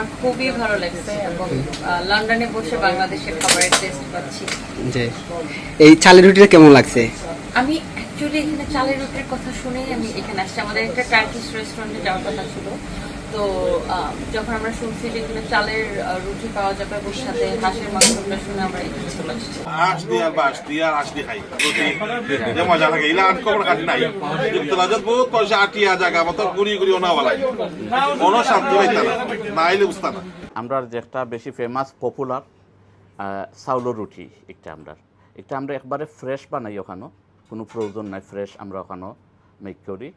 আমার খুবই ভালো লাগছে এবং লন্ডনে বসে বাংলাদেশের খাবারের টেস্ট পাচ্ছি। যে এই চালের রুটিটা কেমন লাগছে? আমি অ্যাকচুয়ালি এখানে চালের রুটির কথা শুনেই আমি এখানে আসছি। আমাদের একটা টার্কিশ রেস্টুরেন্টে যাওয়ার কথা ছিল। তো যখন আমরা শুনছি যে এখানে চালের রুটি পাওয়া যাবে এবং সাথে হাঁসের মাংসটা শুনে আমরা এখানে চলে আসছি আঁশ দিয়ে আর বাঁশ দিয়ে আর দিয়ে খাই রুটি। যে মজা লাগে ইলা আট কবর খাটি নাই। যুক্তরাজ্যত বহুত পয়সা আটিয়া জায়গা মতো গুড়ি গুড়ি ওনা বলাই। কোনো শান্তি পাইতা না না আইলে বুঝতা না। আমরা যে একটা বেশি ফেমাস পপুলার চাউলের রুটি একটা আমরা একটা আমরা একবারে ফ্রেশ বানাই ওখানো কোনো প্রয়োজন নাই ফ্রেশ আমরা ওখানো মেক করি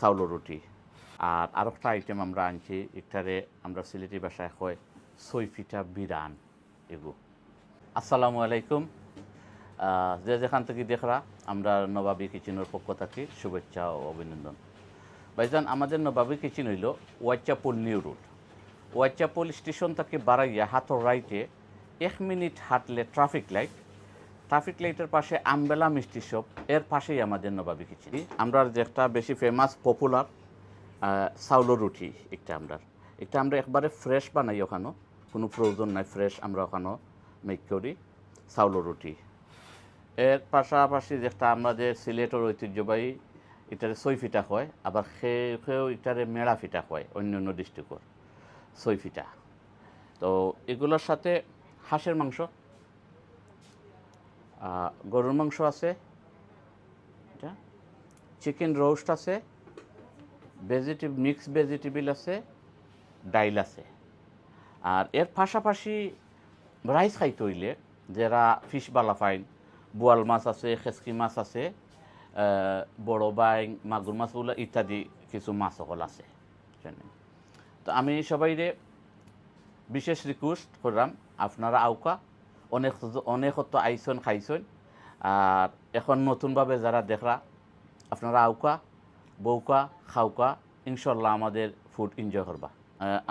চাউলের রুটি আর আর একটা আইটেম আমরা আনছি একটারে আমরা সিলেটি ভাষায় কয় সৈফিটা বিরান এগু। আসসালামু আলাইকুম। যে যেখান থেকে দেখরা, আমরা নবাবী কিচেনের পক্ষ থাকি শুভেচ্ছা ও অভিনন্দন। ভাইজান, আমাদের নবাবী কিচেন হইল ওয়াইচাপুল নিউ রোড। ওয়াইচাপুল স্টেশন থেকে বাড়াইয়া হাতর রাইটে এক মিনিট হাঁটলে ট্রাফিক লাইট। ট্রাফিক লাইটের পাশে আমবেলা মিষ্টি শপ, এর পাশেই আমাদের নবাবী কিচেন। আমরা যে একটা বেশি ফেমাস পপুলার চাউলের রুটি একটা আমরা একটা আমরা একবারে ফ্রেশ বানাই ওখানো কোনো প্রয়োজন নাই ফ্রেশ আমরা ওখানো মেক করি চাউলের রুটি এর পাশাপাশি যেটা আমরা যে সিলেটের ঐতিহ্যবাহী এটারে ছয় ফিটা হয়, আবার সেও এটারে মেড়া ফিটা হয় অন্য অন্য ডিস্ট্রিক্টর ছয় ফিটা। তো এগুলোর সাথে হাঁসের মাংস গরুর মাংস আছে চিকেন রোস্ট আছে ভেজিটেব মিক্স ভেজিটেবল আছে, ডাইল আছে। আর এর পাশাপাশি রাইস খাইতে হইলে যারা ফিশ বালা ফাইন বোয়াল মাছ আছে, খেসকি মাছ আছে বড় বাইং, মাগুর মাছগুলো ইত্যাদি কিছু মাছ সকল আছে। তো আমি সবাইরে বিশেষ রিকোয়েস্ট করলাম, আপনারা আউকা অনেক অনেক তো আইসন খাইছেন আর এখন নতুনভাবে যারা দেখরা, আপনারা আউকা বউকা খাউকা ইনশাল্লাহ আমাদের ফুড এনজয় করবা।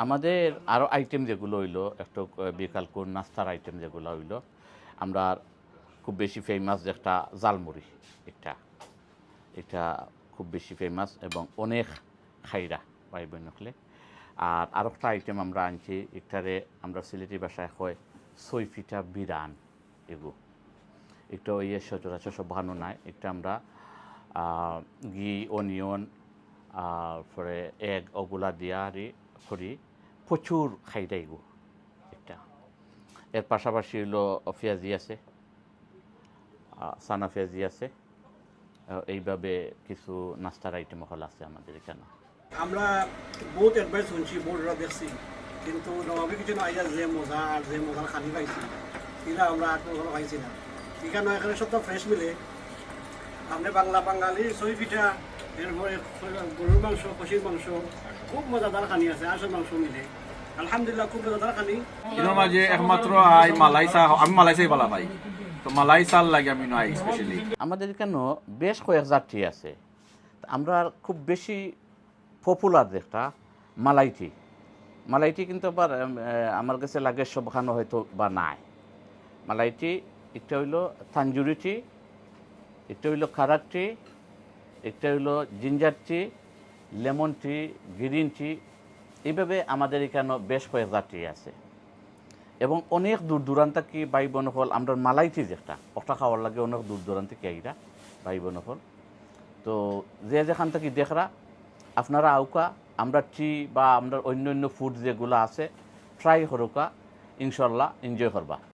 আমাদের আরও আইটেম যেগুলো হইল, একটু বিকাল কোন নাস্তার আইটেম যেগুলো হইল, আমরা খুব বেশি ফেমাস একটা জালমুড়ি এটা এটা খুব বেশি ফেমাস এবং অনেক খাইরা ভাই বোন হলে। আর আরও একটা আইটেম আমরা আনছি একটারে আমরা সিলেটি ভাষায় কয় ছয় ফিটা বিরান, এগু। একটা ইয়ে সচরাচর সব ভালো নাই একটা আমরা ঘি, অনিয়ন পরে এগ ওগুলা দিয়া করি। প্রচুর খাইরা এগু একটা এর পাশাপাশি হলো পেঁয়াজি আছে সানা পেঁয়াজি আছে। এইভাবে কিছু নাস্তার আইটেম হল আছে আমাদের এখানে। আমরা বহুত অ্যাডভাইস শুনছি বোর্ডরা দেখছি। কিন্তু নবাবী কিছু আইয়া যে মজা আর যে মজার খানি পাইছি। সেটা আমরা আর কখনো পাইছি না। এখানে এখানে সব তো ফ্রেশ মিলে। আপনি বাংলা বাঙালি ছয় পিঠা এরপরে গরুর মাংস খসির মাংস খুব মজাদার খানি আছে আসার মাংস মিলে। আলহামদুলিল্লাহ খুব মজাদার খানি। এর মাঝে একমাত্র আই মালাই চা আমি মালাই চাই পালা পাই। তো লাগে আমি স্পেশালি আমাদের এখানে বেশ কয়েক যাত্রী আছে। আমরা খুব বেশি পপুলার যেটা মালাইটি। মালাইটি কিন্তু আবার আমার কাছে লাগে সবখানে হয়তো বা নাই। মালাইটি একটা হইল থানজুরি টি একটা হইল খারাক টি একটা হইল ginger tea lemon tea green tea এইভাবে আমাদের এখানে বেশ কয়েক যাত্রী আছে। এবং অনেক দূর দূরান্ত কি ভাই বোন হল, আমরা মালাইটি যেটা, ওটা খাওয়ার লাগে অনেক দূর দূরান্ত কি আইরা ভাই বোন হল। তো যে যেখান থেকে দেখরা, আপনারা আউকা, আমরা টি বা আমরা অন্য অন্য ফুড যেগুলো আছে ট্রাই করুকা ইনশাল্লাহ এনজয় করবা।